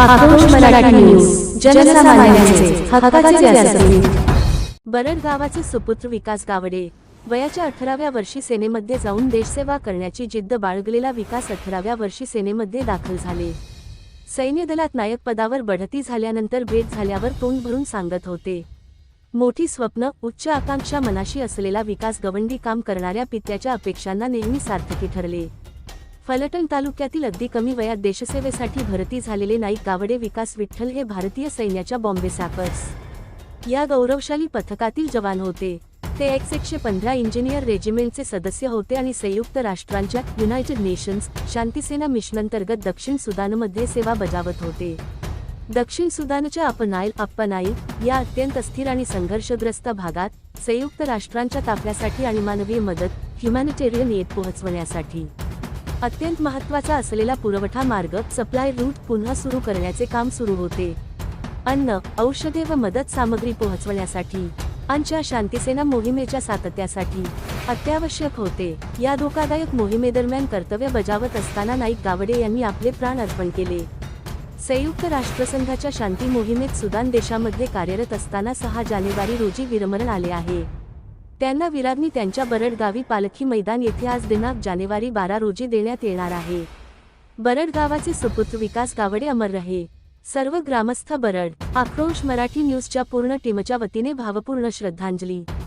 आक्रोश मराठी न्यूज जनसामान्यांचे हक्काचे व्यासपीठ बरड गावाचे सुपुत्र विकास गावडे वयाच्या अठराव्या वर्षी सेनेमध्ये जाऊन देशसेवा करण्याची जिद्द बाळगलेला विकास अठराव्या वर्षी सेनेमध्ये दाखल झाले. सैन्य दलात नायक पदावर बढती झाल्यानंतर भेट झाल्यावर तोंड भरून सांगत होते. मोठी स्वप्न उच्च आकांक्षा मनाशी असलेला विकास गवंडी काम करणाऱ्या पित्याच्या अपेक्षांना नेहमी सार्थकी ठरले. फलटण तालुक्यातील अगदी कमी वयात देशसेवेसाठी भरती झालेले नाईक गावडे विकास विठ्ठल हे भारतीय सैन्याच्या बॉम्बे सॅपर्स. या गौरवशाली पथकातील जवान होते. ते एक्स एकशे पंधरा इंजिनियर रेजिमेंटचे सदस्य होते आणि संयुक्त राष्ट्रांच्या युनायटेड नेशन्स शांतीसेना मिशनंतर्गत दक्षिण सुदानमध्ये सेवा बजावत होते. दक्षिण सुदानच्या अपनाईल अप्पनाईल या अत्यंत अस्थिर आणि संघर्षग्रस्त भागात संयुक्त राष्ट्रांच्या ताफ्यासाठी आणि मानवीय मदत ह्युमॅनिटेरियन येत पोहोचवण्यासाठी. अत्यंत महत्त्वाचा असलेला पुरवठा मार्ग सप्लाय रूट पुन्हा सुरू करण्याचे काम सुरू होते. अन्न औषधे व मदत सामग्री पोहोचवण्यासाठी आमच्या शांतीसेना मोहिमेच्या सातत्यासाठी अत्यावश्यक होते. या धोकादायक मोहिमेदरम्यान कर्तव्य बजावत असताना नाईक गावडे यांनी आपले प्राण अर्पण केले. संयुक्त राष्ट्रसंघाच्या शांती मोहिमेत सुदान देशामध्ये कार्यरत असताना सहा जानेवारी रोजी विरमरण आले आहे. त्यांना विरारनी त्यांच्या बरड गावी पालखी मैदान येथे आज दिनांक जानेवारी बारा रोजी देण्यात येणार आहे. बरड गावाचे सुपुत्र विकास गावडे अमर रहे. सर्व ग्रामस्थ बरड. आक्रोश मराठी न्यूजच्या पूर्ण टीमच्या वतीने भावपूर्ण श्रद्धांजली.